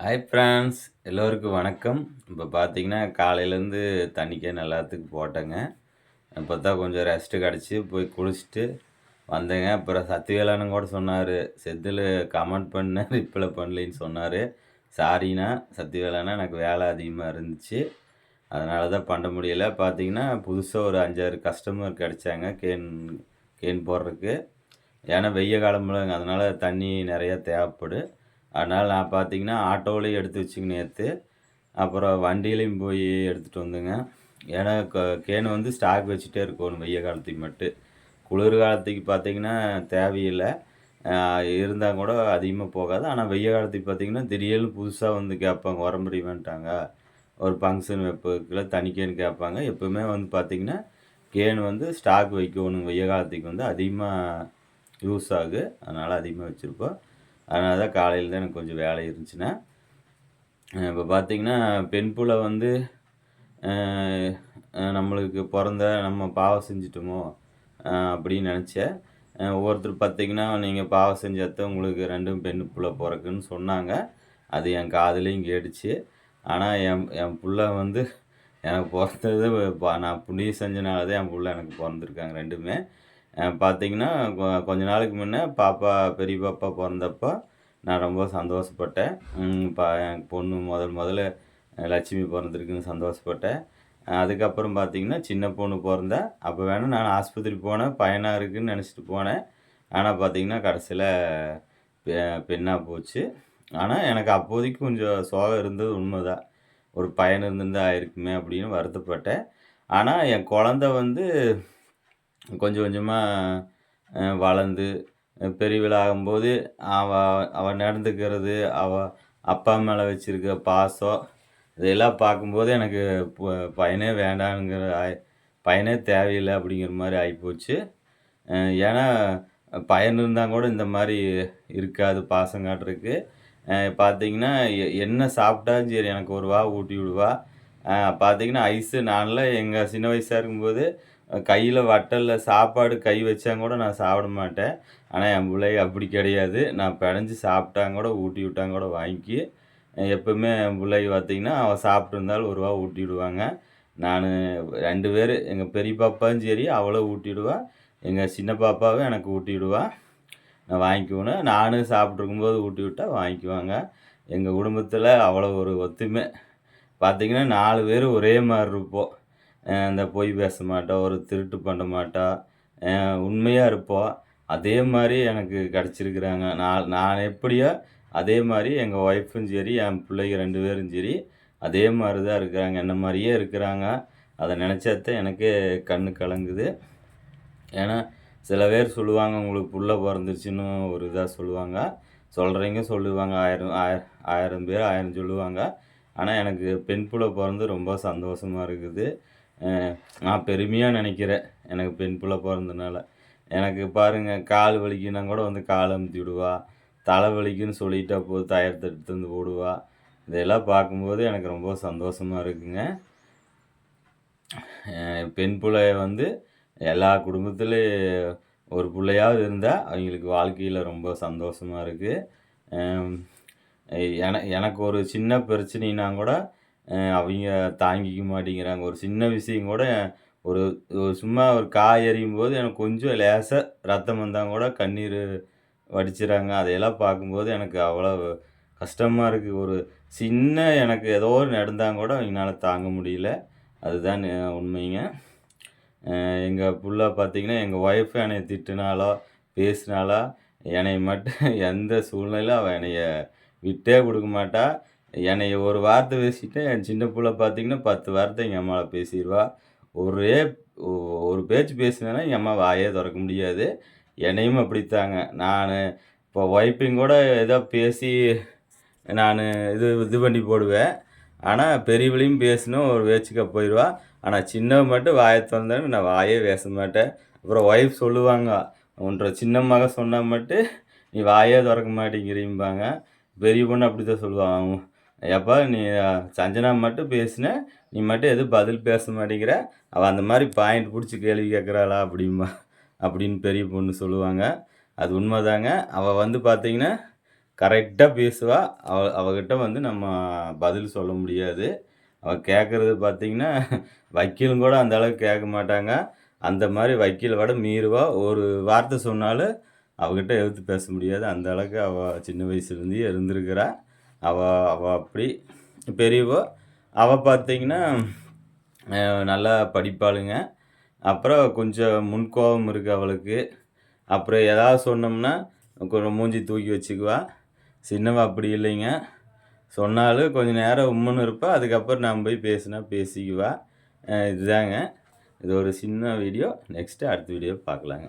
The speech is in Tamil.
ஹாய் ஃப்ரெண்ட்ஸ் எல்லோருக்கும் வணக்கம். இப்போ பார்த்தீங்கன்னா காலையிலேருந்து தண்ணிக்கே எல்லாத்துக்கு போட்டேங்க. இப்போ தான் கொஞ்சம் ரெஸ்ட்டு கிடச்சி போய் குளிச்சுட்டு வந்தேங்க. அப்புறம் சத்திவேலானும் கூட சொன்னார். செத்தில் கமெண்ட் பண்ண ரிப்ளை பண்ணலின்னு சொன்னார். சாரிண்ணா சத்திவேலானா எனக்கு வேலை அதிகமாக இருந்துச்சு. அதனால தான் பண்ண முடியலை. பார்த்தீங்கன்னா புதுசாக ஒரு அஞ்சாறு கஸ்டமர் கிடச்சாங்க கேன் கேன் போடுறதுக்கு. ஏன்னா வெய்ய காலம்லங்க. அதனால் தண்ணி நிறையா தேவைப்படும் அதனால் நான் பார்த்தீங்கன்னா ஆட்டோவிலையும் எடுத்து வச்சுங்க நேற்று அப்புறம் வண்டியிலையும் போய் எடுத்துகிட்டு வந்துங்க. ஏன்னா கேனு வந்து ஸ்டாக் வச்சுட்டே இருக்கணும் வெய்ய காலத்துக்கு மட்டும். குளிர் காலத்துக்கு பார்த்தீங்கன்னா தேவையில்லை. இருந்தால் கூட அதிகமாக போகாது. ஆனால் வெய்ய காலத்துக்கு பார்த்தீங்கன்னா திடீர்னு புதுசாக வந்து கேட்பாங்க உரம்புரி வேண்டாங்க ஒரு ஃபங்க்ஷன் வைப்பதுக்குள்ள தனிக்கேன்னு கேட்பாங்க. எப்போவுமே வந்து பார்த்திங்கன்னா கேன் வந்து ஸ்டாக் வைக்கணும். வெய்ய காலத்துக்கு வந்து அதிகமாக யூஸ் ஆகுது அதனால் அதிகமாக வச்சுருப்போம். அதனால தான் காலையில் தான் எனக்கு கொஞ்சம் வேலை இருந்துச்சுன்னா. இப்போ பார்த்திங்கன்னா பெண் புள்ள வந்து நம்மளுக்கு பிறந்த நம்ம பாவம் செஞ்சிட்டோமோ அப்படின்னு நினச்சேன். ஒவ்வொருத்தர் பார்த்திங்கன்னா நீங்கள் பாவம் செஞ்சத்த உங்களுக்கு ரெண்டும் பெண் புள்ள பிறக்குன்னு சொன்னாங்க. அது என் காதலையும் கேட்டுச்சு. ஆனால் என் என் புள்ள வந்து எனக்கு பிறந்தது நான் புண்ணியம் செஞ்சனால தான் என் புள்ள எனக்கு பிறந்திருக்காங்க ரெண்டுமே. பார்த்தீங்கன்னா கொஞ்ச நாளுக்கு முன்னே பாப்பா பெரிய பாப்பா பிறந்தப்போ நான் ரொம்ப சந்தோஷப்பட்டேன். இப்போ என் பொண்ணு முதல் முதல்ல லட்சுமி பிறந்திருக்குன்னு சந்தோஷப்பட்டேன். அதுக்கப்புறம் பார்த்தீங்கன்னா சின்ன பொண்ணு பிறந்தா அப்போ வேணால் நான் ஆஸ்பத்திரி போனேன் பையனாக இருக்குதுன்னு நினச்சிட்டு போனேன். ஆனால் பார்த்திங்கன்னா கடைசியில் பெ பெண்ணாக போச்சு. ஆனால் எனக்கு அப்போதைக்கு கொஞ்சம் சோகம் இருந்தது உண்மை தான் ஒரு பையன் இருந்திருந்தா ஆயிருக்குமே அப்படின்னு வருத்தப்பட்டேன். ஆனால் என் குழந்த வந்து கொஞ்சம் கொஞ்சமாக வளர்ந்து பெரியவளாகும்போது அவள் அவள் நடந்துக்கிறது அவள் அப்பா மேலே வச்சுருக்க பாசம் இதெல்லாம் பார்க்கும்போது எனக்கு பையனே வேண்டாங்கிற பையனே தேவையில்லை அப்படிங்கிற மாதிரி ஆகிப்போச்சு ஏன்னா பையன் இருந்தால் கூட இந்த மாதிரி இருக்காது பாசம் காட்டுறதுக்கு. பார்த்தீங்கன்னா என்ன சாப்பிட்டாலும் சரி எனக்கு ஒரு வா ஊட்டி விடுவா. பார்த்தீங்கன்னா ஐஸு நானில் எங்கள் சின்ன வயசாக இருக்கும்போது கையில் வட்டலில் சாப்பாடு கை வச்சாங்க கூட நான் சாப்பிட மாட்டேன். ஆனால் என் பிள்ளை அப்படி கிடையாது. நான் பிணைஞ்சு சாப்பிட்டாங்க கூட ஊட்டி விட்டாங்க கூட வாங்கி எப்போவுமே என் பிள்ளைக்கு பார்த்திங்கன்னா அவள் சாப்பிட்ருந்தாலும் ஒரு ரூபா ஊட்டி விடுவாங்க. நான் ரெண்டு பேர் எங்கள் பெரிய பாப்பாவும் சரி அவளை ஊட்டிவிடுவா எங்கள் சின்ன பாப்பாவும் எனக்கு ஊட்டிவிடுவா நான் வாங்கிக்குவேன் நானும் சாப்பிட்ருக்கும்போது ஊட்டி விட்டால் வாங்கிக்குவாங்க. எங்கள் குடும்பத்தில் அவ்வளோ ஒரு ஒத்துமை. பார்த்திங்கன்னா நாலு பேர் ஒரே மாதிரி இருப்போம். இந்த பொய் பேச மாட்டோம் ஒரு திருட்டு பண்ண மாட்டோம் உண்மையாக இருப்போம் அதே மாதிரி எனக்கு கிடச்சிருக்குறாங்க. நான் நான் எப்படியோ அதே மாதிரி எங்கள் ஒய்ஃபும் சரி என் பிள்ளைங்க ரெண்டு பேரும் சரி அதே மாதிரி தான் இருக்கிறாங்க. என்ன மாதிரியே இருக்கிறாங்க அதை நினச்சாத்தான் எனக்கு கண் கலங்குது. ஏன்னா சில பேர் சொல்லுவாங்க உங்களுக்கு புள்ள பிறந்துருச்சுன்னு ஒரு இதாக சொல்லுவாங்க. சொல்கிறீங்க சொல்லுவாங்க. ஆயிரம் ஆயிரம் ஆயிரம் பேர் ஆயிரம் சொல்லுவாங்க. ஆனால் எனக்கு பெண் புள்ள பிறந்து ரொம்ப சந்தோஷமாக இருக்குது. நான் பெருமையாக நினைக்கிறேன் எனக்கு பெண் பிள்ளை பிறந்தனால எனக்கு பாருங்கள் கால் வலிக்குன்னா கூட வந்து கால் அமுத்தி விடுவா. தலை வலிக்குன்னு சொல்லிட்டா போது தயத்தை எடுத்து வந்து போடுவா. இதெல்லாம் பார்க்கும்போது எனக்கு ரொம்ப சந்தோஷமாக இருக்குங்க. பெண் பிள்ளைய வந்து எல்லா குடும்பத்துலேயும் ஒரு பிள்ளையாவது இருந்தால் அவங்களுக்கு வாழ்க்கையில் ரொம்ப சந்தோஷமாக இருக்குது என எனக்கு ஒரு சின்ன பிரச்சனைனா கூட அவங்க தாங்கிக்க மாட்டேங்கிறாங்க ஒரு சின்ன விஷயம் கூட ஒரு ஒரு சும்மா ஒரு காய் எறியும் போது எனக்கு கொஞ்சம் லேசாக ரத்தம் வந்தால் கூட கண்ணீர் வடிச்சிடுறாங்க அதையெல்லாம் பார்க்கும்போது எனக்கு அவ்வளோ கஷ்டமாக இருக்குது ஒரு சின்ன எனக்கு ஏதோ ஒரு நடந்தால் கூட அவங்களால தாங்க முடியல. அதுதான் உண்மைங்க. எங்கள் புள்ள பார்த்திங்கன்னா எங்கள் ஒய்ஃப் என்னை திட்டினாலோ பேசினாலோ என்னை மட்டும் எந்த சூழ்நிலையிலும் அவள் என்னைய விட்டே கொடுக்க மாட்டாள் என்னை ஒரு வார்த்தை பேசிட்டு என் சின்ன பிள்ள பார்த்தீங்கன்னா பத்து வார்த்தை எங்கள் அம்மாவில் பேசிடுவா ஒரே ஒரு பேச்சு பேசினேன்னா எங்கள் அம்மா வாயே திறக்க முடியாது. என்னையும் அப்படித்தாங்க. நான் இப்போ ஒய்ஃபையும் கூட ஏதோ பேசி நான் இது இது பண்ணி போடுவேன். ஆனால் பெரியவளையும் பேசணும் ஒரு பேச்சுக்க போயிடுவா ஆனால் சின்னவன் மட்டும் வாயை திறந்தேன்னு நான் வாயே பேச மாட்டேன். அப்புறம் ஒய்ஃப் சொல்லுவாங்க உன்ற சின்ன மக சொன்னால் மட்டும் நீ வாயே திறக்க மாட்டேங்கிறீம்பாங்க. பெரிய பொண்ணு அப்படி தான் சொல்லுவாங்க எப்பா நீ சஞ்சனா மட்டும் பேசின நீ மட்டும் எதுவும் பதில் பேச மாட்டேங்கிற அவள் அந்த மாதிரி பாயிண்ட் பிடிச்சி கேள்வி கேட்குறாளா அப்படிம்பா அப்படின்னு பெரிய பொண்ணு சொல்லுவாங்க அது உண்மைதாங்க அவள் வந்து பார்த்திங்கன்னா கரெக்டாக பேசுவா. அவ அவகிட்ட வந்து நம்ம பதில் சொல்ல முடியாது. அவள் கேட்குறது பார்த்தீங்கன்னா, வக்கீலும் கூட அந்த அளவுக்கு கேட்க மாட்டாங்க. அந்த மாதிரி வக்கீலை விட மீறுவா. ஒரு வார்த்தை சொன்னாலும் அவகிட்ட எழுத்து பேச முடியாது. அந்த அளவுக்கு சின்ன வயசுலேருந்தே இருந்திருக்கிறா. அவள் அவள் அப்படி பெரியவ. அவள் பார்த்தீங்கன்னா, நல்லா படிப்பாளுங்க. அப்புறம் கொஞ்சம் முன்கோபம் இருக்குது அவளுக்கு. அப்புறம் ஏதாவது சொன்னோம்னா, கொஞ்சம் மூஞ்சி தூக்கி வச்சுக்குவா. சின்னவ அப்படி இல்லைங்க. சொன்னாலும் கொஞ்சம் நேரம் உம்முன்னு இருப்பா. அதுக்கப்புறம் நான் போய் பேசுனா பேசிக்குவா. இதுதாங்க. இது ஒரு சின்ன வீடியோ. நெக்ஸ்ட்டு அடுத்த வீடியோ பார்க்கலாங்க.